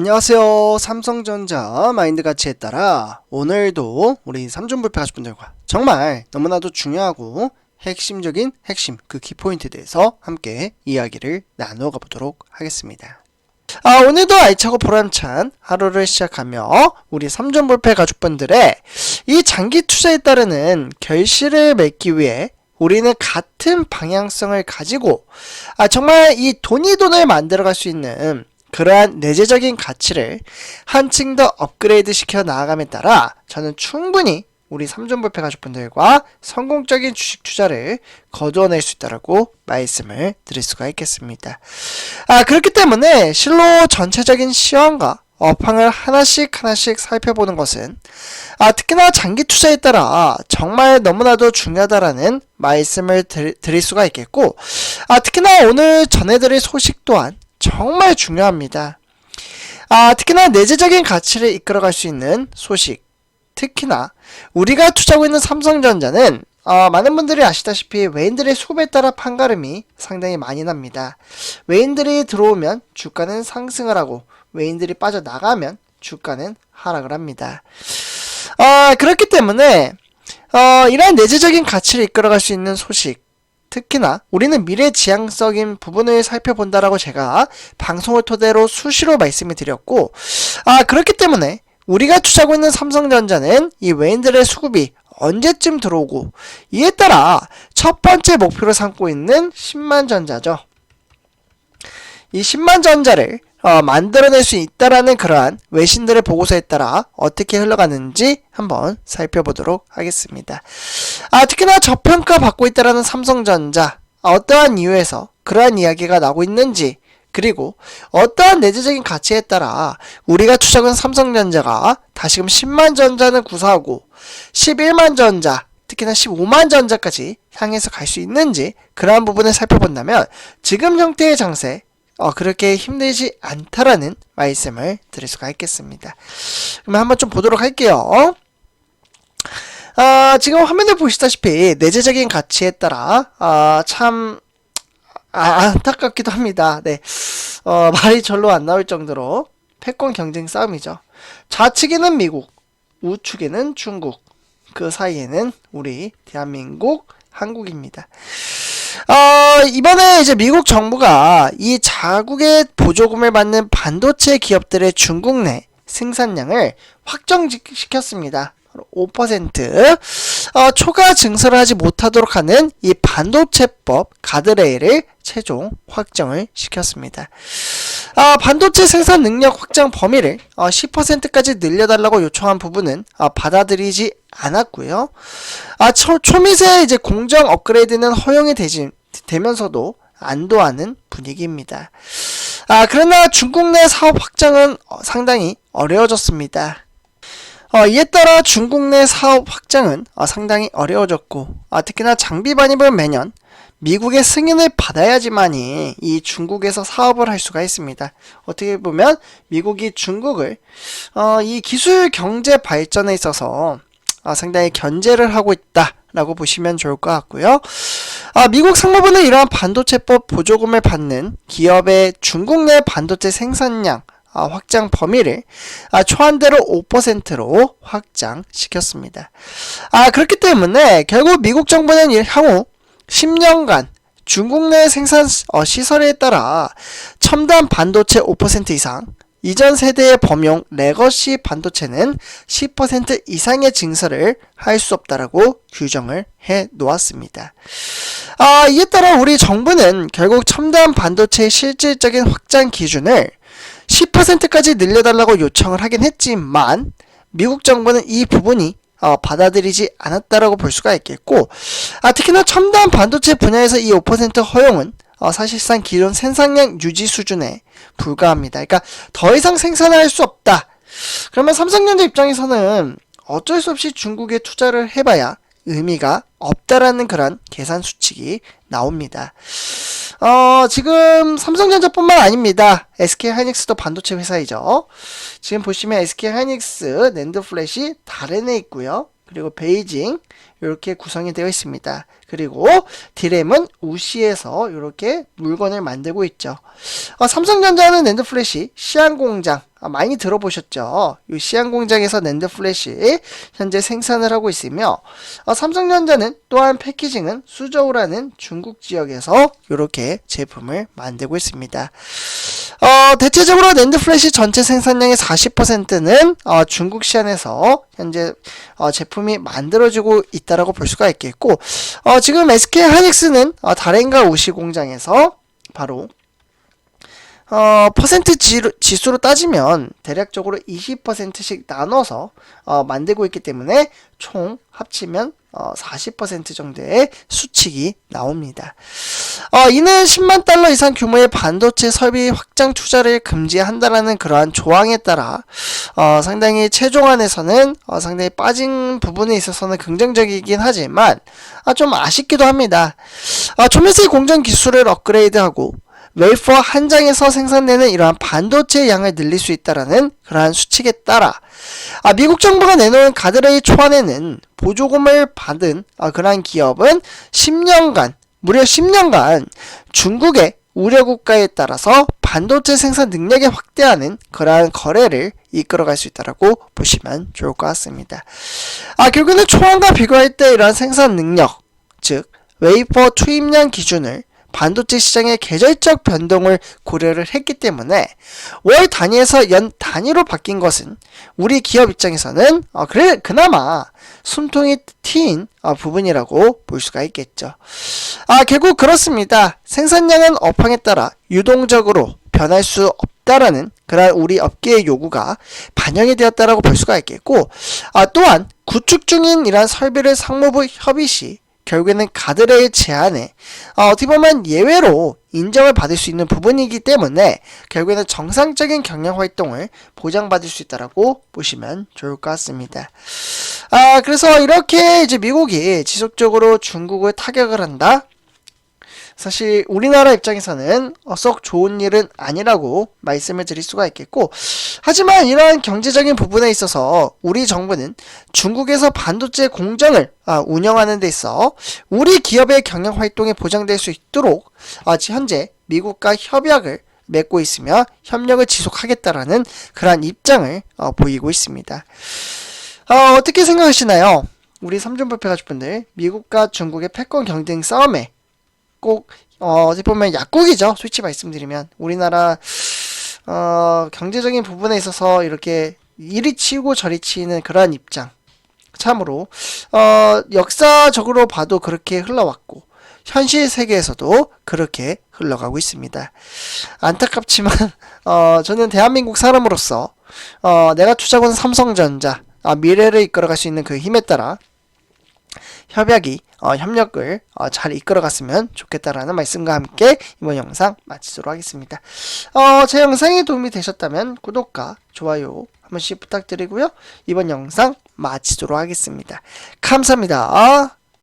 안녕하세요. 삼성전자 마인드 가치에 따라 오늘도 우리 삼중불패 가족분들과 정말 너무나도 중요하고 핵심적인 핵심 그 키포인트에 대해서 함께 이야기를 나누어 가보도록 하겠습니다. 아, 오늘도 알차고 보람찬 하루를 시작하며 우리 삼중불패 가족분들의 이 장기 투자에 따르는 결실을 맺기 위해 우리는 같은 방향성을 가지고 아, 정말 이 돈이 돈을 만들어갈 수 있는 그러한 내재적인 가치를 한층 더 업그레이드 시켜 나아감에 따라 저는 충분히 우리 삼존불패 가족분들과 성공적인 주식 투자를 거두어낼 수 있다라고 말씀을 드릴 수가 있겠습니다. 아, 그렇기 때문에 실로 전체적인 시황과 업황을 하나씩 하나씩 살펴보는 것은 아, 특히나 장기 투자에 따라 정말 너무나도 중요하다라는 말씀을 드, 드릴 수가 있겠고 아, 특히나 오늘 전해드릴 소식 또한 정말 중요합니다. 아, 특히나 내재적인 가치를 이끌어갈 수 있는 소식. 특히나 우리가 투자하고 있는 삼성전자는 어, 많은 분들이 아시다시피 외인들의 수급에 따라 판가름이 상당히 많이 납니다. 외인들이 들어오면 주가는 상승을 하고 외인들이 빠져나가면 주가는 하락을 합니다. 어, 그렇기 때문에 어, 이러한 내재적인 가치를 이끌어갈 수 있는 소식 특히나 우리는 미래 지향적인 부분을 살펴본다라고 제가 방송을 토대로 수시로 말씀을 드렸고, 아, 그렇기 때문에 우리가 투자하고 있는 삼성전자는 이 외인들의 수급이 언제쯤 들어오고, 이에 따라 첫 번째 목표로 삼고 있는 10만 전자죠. 이 10만 전자를 어, 만들어낼 수 있다라는 그러한 외신들의 보고서에 따라 어떻게 흘러가는지 한번 살펴보도록 하겠습니다. 아, 특히나 저평가 받고 있다라는 삼성전자 아, 어떠한 이유에서 그러한 이야기가 나오고 있는지 그리고 어떠한 내재적인 가치에 따라 우리가 투자한 삼성전자가 다시금 10만 전자는 구사하고 11만 전자 특히나 15만 전자까지 향해서 갈 수 있는지 그러한 부분을 살펴본다면 지금 형태의 장세 어, 그렇게 힘들지 않다라는 말씀을 드릴 수가 있겠습니다. 그럼 한번 좀 보도록 할게요. 아, 지금 화면을 보시다시피 내재적인 가치에 따라 아, 참 아, 안타깝기도 합니다. 네, 어, 말이 절로 안 나올 정도로 패권 경쟁 싸움이죠. 좌측에는 미국, 우측에는 중국, 그 사이에는 우리 대한민국, 한국입니다. 어, 이번에 이제 미국 정부가 이 자국의 보조금을 받는 반도체 기업들의 중국 내 생산량을 확정시켰습니다. 5% 어, 초과 증설을 하지 못하도록 하는 이 반도체법 가드레일을 최종 확정을 시켰습니다. 아, 반도체 생산 능력 확장 범위를 어, 10%까지 늘려달라고 요청한 부분은 어, 받아들이지 않았고요. 아, 초, 초미세 이제 공정 업그레이드는 허용이 되지, 되면서도 안도하는 분위기입니다. 아, 그러나 중국 내 사업 확장은 어, 상당히 어려워졌습니다. 어, 이에 따라 중국 내 사업 확장은 어, 상당히 어려워졌고, 아, 특히나 장비 반입은 매년 미국의 승인을 받아야지만이 이 중국에서 사업을 할 수가 있습니다. 어떻게 보면 미국이 중국을 어, 이 기술 경제 발전에 있어서 어, 상당히 견제를 하고 있다 라고 보시면 좋을 것 같고요. 아, 미국 상무부는 이러한 반도체법 보조금을 받는 기업의 중국 내 반도체 생산량 아, 확장 범위를 아, 초안대로 5%로 확장시켰습니다. 아, 그렇기 때문에 결국 미국 정부는 향후 10년간 중국 내 생산 어, 시설에 따라 첨단 반도체 5% 이상, 이전 세대의 범용 레거시 반도체는 10% 이상의 증설을 할 수 없다라고 규정을 해 놓았습니다. 아, 이에 따라 우리 정부는 결국 첨단 반도체의 실질적인 확장 기준을 10%까지 늘려달라고 요청을 하긴 했지만 미국 정부는 이 부분이 어, 받아들이지 않았다라고 볼 수가 있겠고 아, 특히나 첨단 반도체 분야에서 이 5% 허용은 어, 사실상 기존 생산량 유지 수준에 불과합니다. 그러니까 더 이상 생산할 수 없다. 그러면 삼성전자 입장에서는 어쩔 수 없이 중국에 투자를 해봐야 의미가 없다라는 그런 계산 수칙이 나옵니다. 어, 지금 삼성전자뿐만 아닙니다. SK 하이닉스도 반도체 회사이죠. 지금 보시면 SK 하이닉스 낸드 플래시 다른에 있고요. 그리고 베이징 이렇게 구성이 되어 있습니다. 그리고 디램은 우시에서 이렇게 물건을 만들고 있죠. 어, 삼성전자는 낸드 플래시 시안 공장 아, 많이 들어보셨죠? 이 시안 공장에서 낸드 플래시 현재 생산을 하고 있으며 어, 삼성전자는 또한 패키징은 수저우라는 중국 지역에서 이렇게 제품을 만들고 있습니다. 어, 대체적으로 낸드 플래시 전체 생산량의 40%는 어, 중국 시안에서 현재 어, 제품이 만들어지고 있다라고 볼 수가 있겠고 어, 지금 SK 하이닉스는 어, 다렌가 우시 공장에서 바로 어, 퍼센트 지로, 지수로 따지면 대략적으로 20%씩 나눠서 어, 만들고 있기 때문에 총 합치면 어, 40% 정도의 수칙이 나옵니다. 어, 이는 10만 달러 이상 규모의 반도체 설비 확장 투자를 금지한다라는 그러한 조항에 따라 어, 상당히 최종안에서는 어, 상당히 빠진 부분에 있어서는 긍정적이긴 하지만 아, 좀 아쉽기도 합니다. 아, 초미세 공정 기술을 업그레이드하고 웨이퍼 한 장에서 생산되는 이러한 반도체 양을 늘릴 수 있다라는 그러한 수칙에 따라 아, 미국 정부가 내놓은 가드레일 초안에는 보조금을 받은 아, 그러한 기업은 10년간 무려 10년간 중국의 우려 국가에 따라서 반도체 생산 능력에 확대하는 그러한 거래를 이끌어갈 수 있다라고 보시면 좋을 것 같습니다. 아 결국은 초안과 비교할 때 이러한 생산 능력, 즉 웨이퍼 투입량 기준을 반도체 시장의 계절적 변동을 고려를 했기 때문에 월 단위에서 연 단위로 바뀐 것은 우리 기업 입장에서는 어, 그래 그나마 숨통이 트인 어, 부분이라고 볼 수가 있겠죠. 아 결국 그렇습니다. 생산량은 업황에 따라 유동적으로 변할 수 없다라는 그런 우리 업계의 요구가 반영이 되었다라고 볼 수가 있겠고 아 또한 구축 중인 이러한 설비를 상무부 협의 시 결국에는 가드레일 제한에 어, 어떻게 보면 예외로 인정을 받을 수 있는 부분이기 때문에 결국에는 정상적인 경영 활동을 보장받을 수 있다라고 보시면 좋을 것 같습니다. 아 그래서 이렇게 이제 미국이 지속적으로 중국을 타격을 한다. 사실 우리나라 입장에서는 어, 썩 좋은 일은 아니라고 말씀을 드릴 수가 있겠고 하지만 이러한 경제적인 부분에 있어서 우리 정부는 중국에서 반도체 공장을 아, 운영하는 데 있어 우리 기업의 경영 활동이 보장될 수 있도록 아, 지- 현재 미국과 협약을 맺고 있으며 협력을 지속하겠다라는 그러한 입장을 어, 보이고 있습니다. 어, 어떻게 생각하시나요? 우리 삼중불패 가족분들 미국과 중국의 패권 경쟁 싸움에 꼭 어, 어떻게 보면 약국이죠. 솔직히 말씀드리면 우리나라 어, 경제적인 부분에 있어서 이렇게 이리 치고 저리 치는 그러한 입장. 참으로 어, 역사적으로 봐도 그렇게 흘러왔고 현실 세계에서도 그렇게 흘러가고 있습니다. 안타깝지만 어, 저는 대한민국 사람으로서 어, 내가 투자군 삼성전자 아, 미래를 이끌어갈 수 있는 그 힘에 따라 협약이 어, 협력을 어, 잘 이끌어갔으면 좋겠다라는 말씀과 함께 이번 영상 마치도록 하겠습니다. 어, 제 영상이 도움이 되셨다면 구독과 좋아요 한 번씩 부탁드리고요. 이번 영상 마치도록 하겠습니다. 감사합니다.